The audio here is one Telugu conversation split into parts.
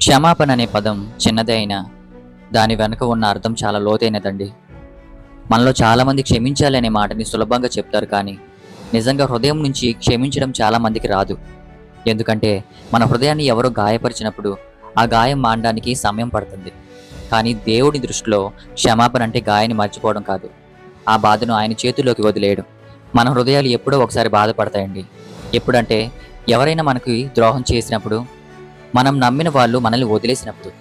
క్షమాపణ అనే పదం చిన్నదే అయినా దాని వెనుక ఉన్న అర్థం చాలా లోతైనదండి. మనలో చాలామంది క్షమించాలి అనే మాటని సులభంగా చెప్తారు కానీ నిజంగా హృదయం నుంచి క్షమించడం చాలామందికి రాదు. ఎందుకంటే మన హృదయాన్ని ఎవరో గాయపరిచినప్పుడు ఆ గాయం మాండడానికి సమయం పడుతుంది. కానీ దేవుడి దృష్టిలో క్షమాపణ అంటే గాయాన్ని మర్చిపోవడం కాదు. ఆ బాధను ఆయన చేతుల్లోకి వదిలేయడం. మన హృదయాలు ఎప్పుడో ఒకసారి బాధపడతాయండి. ఎప్పుడంటే ఎవరైనా మనకి ద్రోహం చేసినప్పుడు మనం నమ్మిన వాళ్ళు మనల్ని వదిలేసినప్పుడు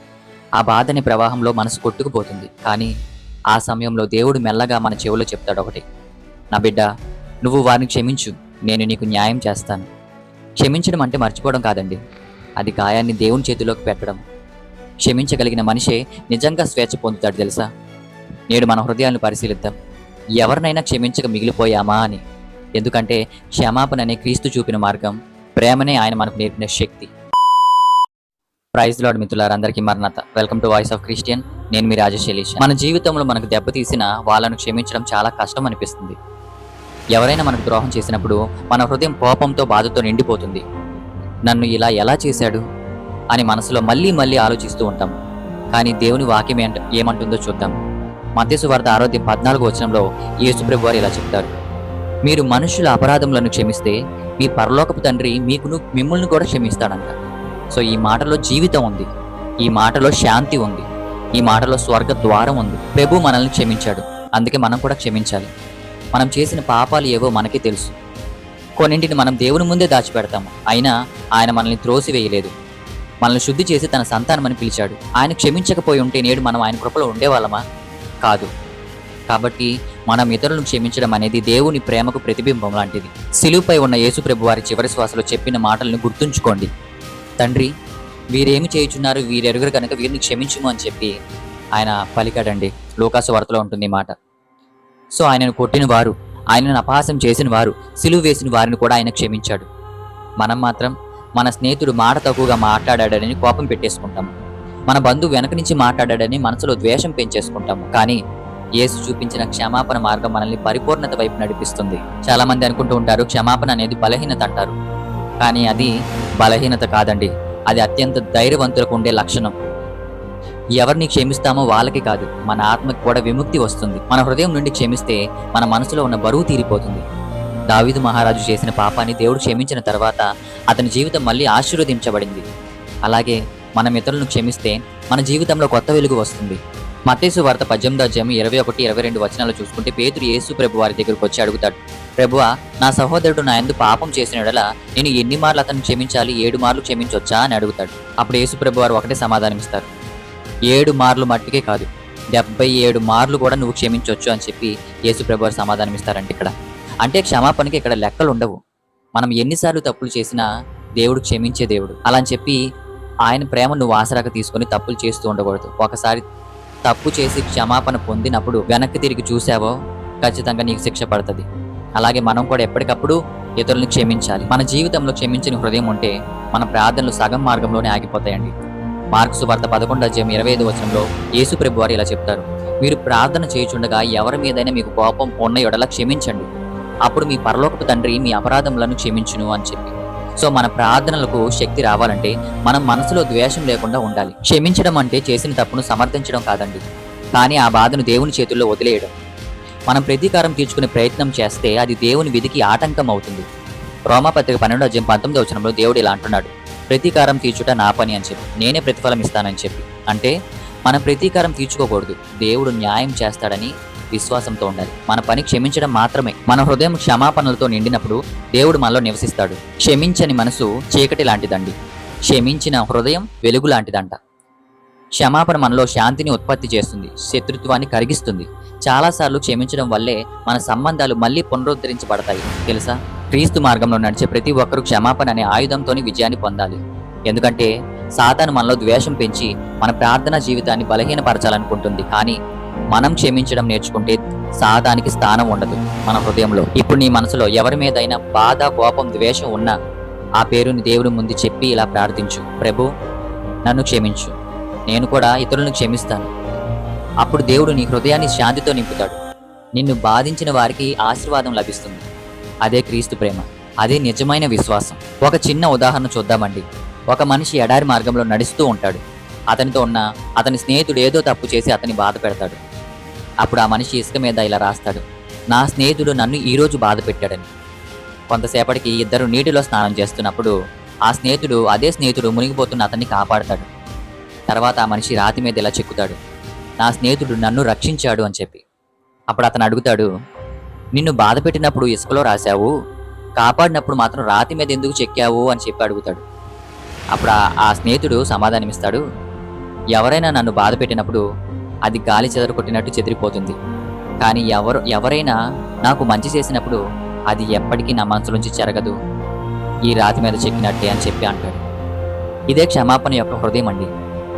ఆ బాధని ప్రవాహంలో మనసు కొట్టుకుపోతుంది. కానీ ఆ సమయంలో దేవుడు మెల్లగా మన చెవిలో చెప్తాడు ఒకటి. నా బిడ్డ నువ్వు వారిని క్షమించు. నేను నీకు న్యాయం చేస్తాను. క్షమించడం అంటే మర్చిపోవడం కాదండి. అది గాయాన్ని దేవుని చేతిలోకి పెట్టడం. క్షమించగలిగిన మనిషే నిజంగా స్వేచ్ఛ పొందుతాడు తెలుసా? నేడు మన హృదయాలను పరిశీలిద్దాం. ఎవరినైనా క్షమించక మిగిలిపోయామా అని. ఎందుకంటే క్షమాపణ అనే క్రీస్తు చూపిన మార్గం ప్రేమనే ఆయన మనకు నేర్పిన శక్తి. ప్రైజ్ లాడ్ మిత్రులారు అందరికీ మరణత. Welcome to voice of Christian. నేను మీ రాజశైలీష్ మన జీవితంలో మనకు దెబ్బతీసిన వాళ్ళను క్షమించడం చాలా కష్టం అనిపిస్తుంది. ఎవరైనా మనకు ద్రోహం చేసినప్పుడు మన హృదయం కోపంతో బాధతో నిండిపోతుంది. నన్ను ఇలా ఎలా చేశాడు అని మనసులో మళ్ళీ మళ్ళీ ఆలోచిస్తూ ఉంటాం. కానీ దేవుని వాక్యం ఏంట ఏమంటుందో చూద్దాం. మధ్యసు వార్త ఆరోగ్యం పద్నాలుగు వచనంలో యేసుప్రభు వారు ఇలా చెప్తారు. మీరు మనుషుల అపరాధములను క్షమిస్తే మీ పరలోకపు తండ్రి మీకును మిమ్మల్ని కూడా క్షమిస్తాడంట. సో ఈ మాటలో జీవితం ఉంది. ఈ మాటలో శాంతి ఉంది. ఈ మాటలో స్వర్గ ద్వారం ఉంది. ప్రభు మనల్ని క్షమించాడు. అందుకే మనం కూడా క్షమించాలి. మనం చేసిన పాపాలు ఏవో మనకే తెలుసు. కొన్నింటిని మనం దేవుని ముందే దాచిపెడతాము. అయినా ఆయన మనల్ని త్రోసివేయలేదు. మనల్ని శుద్ధి చేసి తన సంతానమని పిలిచాడు. ఆయన క్షమించకపోయి ఉంటే నేడు మనం ఆయన కృపలో ఉండేవాళ్ళమా? కాదు. కాబట్టి మనం ఇతరులను క్షమించడం అనేది దేవుని ప్రేమకు ప్రతిబింబం లాంటిది. సిలువుపై ఉన్న యేసుప్రభు వారి చివరి శ్వాసలో చెప్పిన మాటలను గుర్తుంచుకోండి. తండ్రి వీరేమి చేయుచున్నారు? వీరెరుగురు కనుక వీరిని క్షమించుము అని చెప్పి ఆయన పలికాడండి. లోకాసు వార్తలో ఉంటుంది మాట. సో ఆయనను కొట్టిన వారు ఆయనను అపహాసం చేసిన వారు సిలువు వేసిన వారిని కూడా ఆయన క్షమించాడు. మనం మాత్రం మన స్నేహితుడు మాట తక్కువగా మాట్లాడాడని కోపం పెట్టేసుకుంటాము మన బంధువు వెనక నుంచి మాట్లాడాడని మనసులో ద్వేషం పెంచేసుకుంటాము కానీ యేసు చూపించిన క్షమాపణ మార్గం మనల్ని పరిపూర్ణత వైపు నడిపిస్తుంది. చాలా మంది అనుకుంటూ ఉంటారు క్షమాపణ అనేది బలహీనత అంటారు. కానీ అది బలహీనత కాదండి. అది అత్యంత ధైర్యవంతులకు ఉండే లక్షణం. ఎవరిని క్షమిస్తామో వాళ్ళకి కాదు మన ఆత్మకి కూడా విముక్తి వస్తుంది. మన హృదయం నుండి క్షమిస్తే మన మనసులో ఉన్న బరువు తీరిపోతుంది. దావీదు మహారాజు చేసిన పాపాన్ని దేవుడు క్షమించిన తర్వాత అతని జీవితం మళ్ళీ ఆశీర్వదించబడింది. అలాగే మనం ఇతరులను క్షమిస్తే మన జీవితంలో కొత్త వెలుగు వస్తుంది. మతేసు వార్త పద్దెనిమిది అధ్యాయం ఇరవై ఒకటి ఇరవై రెండు వచనాలు చూసుకుంటే పేతురు యేసు ప్రభు వారి దగ్గరకు వచ్చి అడుగుతాడు ప్రభువ నా సహోదరుడు నా ఎందు పాపం చేసిన ఎడల నేను ఎన్ని మార్లు అతను క్షమించాలి ఏడు మార్లు క్షమించొచ్చా? అని అడుగుతాడు. అప్పుడు యేసు ప్రభు వారు ఒకటే సమాధానం ఇస్తారు ఏడు మార్లు మట్టుకే కాదు డెబ్బై ఏడు మార్లు కూడా నువ్వు క్షమించవచ్చు అని చెప్పి యేసు ప్రభు వారు సమాధానమిస్తారంటే ఇక్కడ. అంటే క్షమాపణకి ఇక్కడ లెక్కలు ఉండవు. మనం ఎన్నిసార్లు తప్పులు చేసినా దేవుడు క్షమించే దేవుడు. అలా అని చెప్పి ఆయన ప్రేమ నువ్వు ఆసరాగా తీసుకొని తప్పులు చేస్తూ ఉండకూడదు. ఒకసారి తప్పు చేసి క్షమాపణ పొందినప్పుడు వెనక్కి తిరిగి చూసావో ఖచ్చితంగా నీకు శిక్ష పడుతుంది. అలాగే మనం కూడా ఎప్పటికప్పుడు ఇతరులను క్షమించాలి. మన జీవితంలో క్షమించిన హృదయం ఉంటే మన ప్రార్థనలు సగం మార్గంలోనే ఆగిపోతాయండి. మార్క్సు వార్త పదకొండు అధ్యాయం ఇరవై ఐదు వచనంలో యేసు ప్రభు వారు ఇలా చెప్తారు. మీరు ప్రార్థన చేయుచుండగా ఎవరి మీదైనా మీకు కోపం ఉన్న ఎడల క్షమించండి. అప్పుడు మీ పరలోకపు తండ్రి మీ అపరాధములను క్షమించును అని చెప్పి. సో మన ప్రార్థనలకు శక్తి రావాలంటే మనం మనసులో ద్వేషం లేకుండా ఉండాలి. క్షమించడం అంటే చేసిన తప్పును సమర్థించడం కాదండి. కానీ ఆ బాధను దేవుని చేతుల్లో వదిలేయడం. మనం ప్రతీకారం తీర్చుకునే ప్రయత్నం చేస్తే అది దేవుని విధికి ఆటంకం అవుతుంది. రోమాపత్రిక పన్నెండు అధ్యాయం పంతొమ్మిది వచనంలో దేవుడు ఇలా అంటున్నాడు. ప్రతీకారం తీర్చుట నా పని అని చెప్పి నేనే ప్రతిఫలం ఇస్తానని చెప్పి. అంటే మనం ప్రతీకారం తీర్చుకోకూడదు. దేవుడు న్యాయం చేస్తాడని విశ్వాసంతో ఉండాలి. మన పని క్షమించడం మాత్రమే. మన హృదయం క్షమాపణలతో నిండినప్పుడు దేవుడు మనలో నివసిస్తాడు. క్షమించని మనసు చీకటి లాంటిదండి. క్షమించిన హృదయం వెలుగు లాంటిదంట. క్షమాపణ మనలో శాంతిని ఉత్పత్తి చేస్తుంది. శత్రుత్వాన్ని కరిగిస్తుంది. చాలాసార్లు క్షమించడం వల్లే మన సంబంధాలు మళ్ళీ పునరుద్ధరించబడతాయి. తెలుసా? క్రీస్తు మార్గంలో నడిచే ప్రతి ఒక్కరూ క్షమాపణ అనే ఆయుధంతోని విజయాన్ని పొందాలి. ఎందుకంటే సాతాను మనలో ద్వేషం పెంచి మన ప్రార్థనా జీవితాన్ని బలహీనపరచాలనుకుంటుంది. కానీ మనం క్షమించడం నేర్చుకుంటే సాధానికి స్థానం ఉండదు మన హృదయంలో. ఇప్పుడు నీ మనసులో ఎవరి మీదైనా బాధ కోపం ద్వేషం ఉన్నా ఆ పేరుని దేవుడి ముందు చెప్పి ఇలా ప్రార్థించు. ప్రభు నన్ను క్షమించు. నేను కూడా ఇతరులను క్షమిస్తాను. అప్పుడు దేవుడు నీ హృదయాన్ని శాంతితో నింపుతాడు. నిన్ను బాధించిన వారికి ఆశీర్వాదం లభిస్తుంది. అదే క్రీస్తు ప్రేమ. అదే నిజమైన విశ్వాసం. ఒక చిన్న ఉదాహరణ చూద్దామండి. ఒక మనిషి ఎడారి మార్గంలో నడుస్తూ ఉంటాడు. అతనితో ఉన్న అతని స్నేహితుడు ఏదో తప్పు చేసి అతని బాధ పెడతాడు. అప్పుడు ఆ మనిషి ఇసుక మీద ఇలా రాస్తాడు. నా స్నేహితుడు నన్ను ఈరోజు బాధ పెట్టాడని. కొంతసేపటికి ఇద్దరు నీటిలో స్నానం చేస్తున్నప్పుడు ఆ స్నేహితుడు అదే స్నేహితుడు మునిగిపోతున్న అతన్ని కాపాడతాడు. తర్వాత ఆ మనిషి రాతి మీద ఇలా చెక్కుతాడు. నా స్నేహితుడు నన్ను రక్షించాడు అని చెప్పి. అప్పుడు అతను అడుగుతాడు నిన్ను బాధ పెట్టినప్పుడు ఇసుకలో రాశావు? కాపాడినప్పుడు మాత్రం రాతి మీద ఎందుకు చెక్కావు? అని చెప్పి అడుగుతాడు. అప్పుడు ఆ- స్నేహితుడు సమాధానమిస్తాడు ఎవరైనా నన్ను బాధ పెట్టినప్పుడు అది గాలి చెదరు కొట్టినట్టు చెదిరిపోతుంది. కానీ ఎవరు ఎవరైనా నాకు మంచి చేసినప్పుడు అది ఎప్పటికీ నా మనసులోంచి చెరగదు. ఈ రాతి మీద చెక్కినట్టే అని చెప్పి అంటాడు. ఇదే క్షమాపణ యొక్క హృదయం అండి.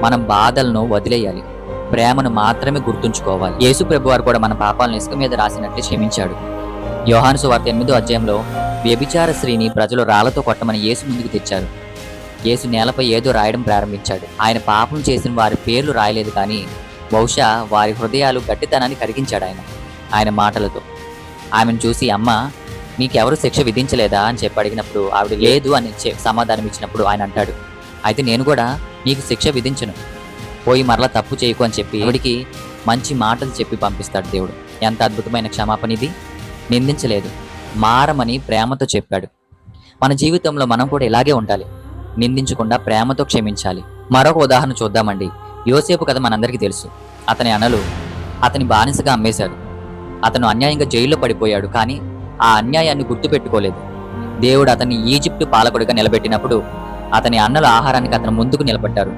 మనం బాధలను వదిలేయాలి. ప్రేమను మాత్రమే గుర్తుంచుకోవాలి. యేసు ప్రభువారు కూడా మన పాపాలను ఇసుక మీద రాసినట్లు క్షమించాడు. యోహాను సువార్త ఎనిమిదో అధ్యాయంలో వ్యభిచార స్త్రీని ప్రజలు రాళ్ళతో కొట్టమని యేసు ముందుకు తెచ్చారు. యేసు నేలపై ఏదో రాయడం ప్రారంభించాడు. ఆయన పాపం చేసిన వారి పేర్లు రాయలేదు కానీ బహుశా వారి హృదయాలు గట్టితనాన్ని కరిగించాడు ఆయన ఆయన మాటలతో. ఆమెను చూసి అమ్మ నీకెవరు శిక్ష విధించలేదా? అని చెప్పి అడిగినప్పుడు ఆవిడ లేదు అని సమాధానం ఇచ్చినప్పుడు ఆయన అంటాడు అయితే నేను కూడా నీకు శిక్ష విధించను. పోయి మరలా తప్పు చేయకు అని చెప్పి ఆవిడికి మంచి మాటలు చెప్పి పంపిస్తాడు దేవుడు. ఎంత అద్భుతమైన క్షమాపణ ఇది. నిందించలేదు. మారమని ప్రేమతో చెప్పాడు. మన జీవితంలో మనం కూడా ఇలాగే ఉండాలి. నిందించకుండా ప్రేమతో క్షమించాలి. మరొక ఉదాహరణ చూద్దామండి. యోసేపు కథ మనందరికీ తెలుసు. అతని అనలు అతని బానిసగా అమ్మేశాడు. అతను అన్యాయంగా జైల్లో పడిపోయాడు కానీ ఆ అన్యాయాన్ని గుర్తుపెట్టుకోలేదు. దేవుడు అతన్ని ఈజిప్టు పాలకుడిగా నిలబెట్టినప్పుడు అతని అన్నల ఆహారానికి అతను ముందుకు నిలబడ్డారు.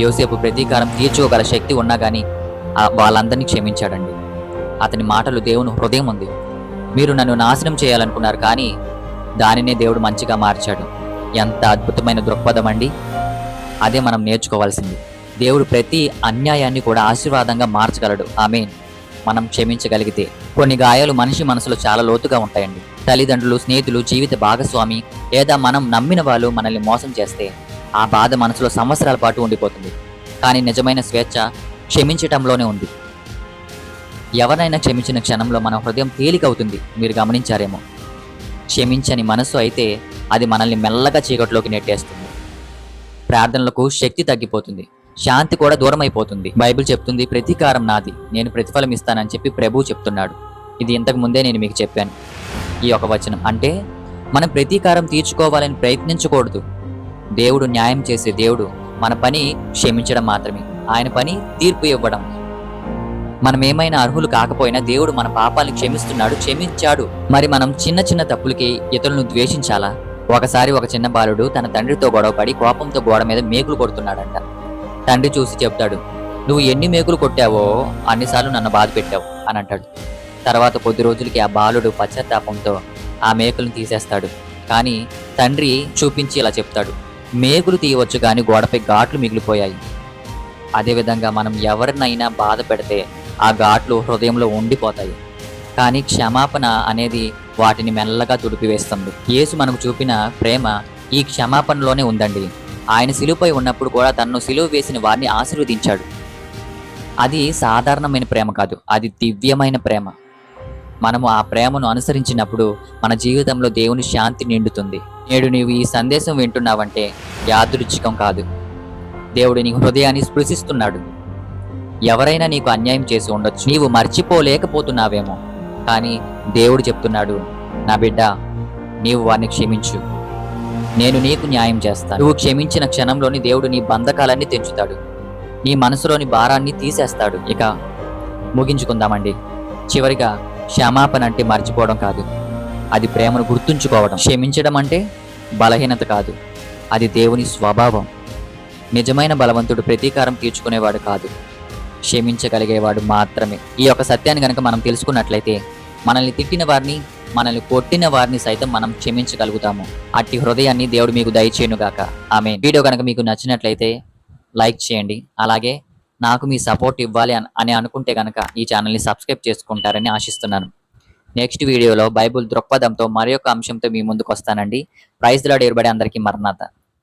యోసేపు ప్రతీకారం తీర్చుకోగల శక్తి ఉన్నా కానీ ఆ వాళ్ళందరినీ క్షమించాడండి. అతని మాటలు దేవుని హృదయం ఉంది. మీరు నన్ను నాశనం చేయాలనుకున్నారు కానీ దానినే దేవుడు మంచిగా మార్చాడు. ఎంత అద్భుతమైన దృక్పథం అండి. అదే మనం నేర్చుకోవాల్సింది. దేవుడు ప్రతి అన్యాయాన్ని కూడా ఆశీర్వాదంగా మార్చగలడు. ఆమె మనం క్షమించగలిగితే. కొన్ని గాయాలు మనిషి మనసులో చాలా లోతుగా ఉంటాయండి. తల్లిదండ్రులు స్నేహితులు జీవిత భాగస్వామి లేదా మనం నమ్మిన వాళ్ళు మనల్ని మోసం చేస్తే ఆ బాధ మనసులో సంవత్సరాల పాటు ఉండిపోతుంది. కానీ నిజమైన స్వేచ్ఛ క్షమించటంలోనే ఉంది. ఎవరైనా క్షమించిన క్షణంలో మన హృదయం తేలికవుతుంది. మీరు గమనించారేమో. క్షమించని మనసు అయితే అది మనల్ని మెల్లగా చీకట్లోకి నెట్టేస్తుంది. ప్రార్థనలకు శక్తి తగ్గిపోతుంది. శాంతి కూడా దూరం అయిపోతుంది బైబిల్ చెప్తుంది ప్రతీకారం నాది. నేను ప్రతిఫలం ఇస్తానని చెప్పి ప్రభు చెప్తున్నాడు. ఇది ఇంతకు ముందే నేను మీకు చెప్పాను. ఈ ఒక వచనం. అంటే మనం ప్రతీకారం తీర్చుకోవాలని ప్రయత్నించకూడదు. దేవుడు న్యాయం చేసే దేవుడు మన పని క్షమించడం మాత్రమే. ఆయన పని తీర్పు ఇవ్వడం. మనం ఏమైనా అర్హులు కాకపోయినా దేవుడు మన పాపాలను క్షమిస్తున్నాడు క్షమించాడు. మరి మనం చిన్న చిన్న తప్పులకి ఇతరులను ద్వేషించాలా? ఒకసారి ఒక చిన్న బాలుడు తన తండ్రితో గొడవపడి కోపంతో గోడ మీద మేకులు కొడుతున్నాడంట. తండ్రి చూసి చెప్తాడు నువ్వు ఎన్ని మేకులు కొట్టావో అన్నిసార్లు నన్ను బాధ పెట్టావు అని అంటాడు. తర్వాత కొద్ది రోజులకి ఆ బాలుడు పశ్చాత్తాపంతో ఆ మేకులను తీసేస్తాడు. కానీ తండ్రి చూపించి ఇలా చెప్తాడు మేకులు తీయవచ్చు కానీ గోడపై ఘాట్లు మిగిలిపోయాయి. అదేవిధంగా మనం ఎవరినైనా బాధ పెడితే ఆ ఘాట్లు హృదయంలో ఉండిపోతాయి. కానీ క్షమాపణ అనేది వాటిని మెల్లగా తుడిపివేస్తుంది. యేసు మనకు చూపిన ప్రేమ ఈ క్షమాపణలోనే ఉందండి. ఆయన సిలువపై ఉన్నప్పుడు కూడా తనను సిలువ వేసిన వారిని ఆశీర్వదించాడు. అది సాధారణమైన ప్రేమ కాదు అది దివ్యమైన ప్రేమ. మనము ఆ ప్రేమను అనుసరించినప్పుడు మన జీవితంలో దేవుని శాంతి నిండుతుంది. నేడు నీవు ఈ సందేశం వింటున్నావంటే యాదృచ్ఛికం కాదు. దేవుడు నీ హృదయాన్ని స్పృశిస్తున్నాడు. ఎవరైనా నీకు అన్యాయం చేసి ఉండొచ్చు. నీవు మర్చిపోలేకపోతున్నావేమో. కానీ దేవుడు చెప్తున్నాడు నా బిడ్డ నీవు వారిని క్షమించు. నేను నీకు న్యాయం చేస్తాను. నువ్వు క్షమించిన క్షణంలోని దేవుడు నీ బంధకాలన్నీ తెంచుతాడు. నీ మనసులోని భారాన్ని తీసేస్తాడు. ఇక ముగించుకుందామండి. చివరిగా క్షమాపణ అంటే మర్చిపోవడం కాదు. అది ప్రేమను గుర్తుంచుకోవడం. క్షమించడం అంటే బలహీనత కాదు. అది దేవుని స్వభావం. నిజమైన బలవంతుడు ప్రతీకారం తీర్చుకునేవాడు కాదు. క్షమించగలిగేవాడు మాత్రమే. ఈ యొక్క సత్యాన్ని కనుక మనం తెలుసుకున్నట్లయితే మనల్ని తిట్టిన వారిని మనల్ని కొట్టిన వారిని సైతం మనం క్షమించగలుగుతాము. అట్టి హృదయాన్ని దేవుడు మీకు దయచేయునుగాక. ఆమె వీడియో కనుక మీకు నచ్చినట్లయితే లైక్ చేయండి. అలాగే నాకు మీ సపోర్ట్ ఇవ్వాలి అని- అని అనుకుంటే కనుక ఈ ఛానల్ని సబ్స్క్రైబ్ చేసుకుంటారని ఆశిస్తున్నాను. నెక్స్ట్ వీడియోలో బైబుల్ దృక్పథంతో మరి అంశంతో మీ ముందుకు వస్తానండి ప్రైజ్ లాడ్ ఏర్పడే అందరికీ మరణాత.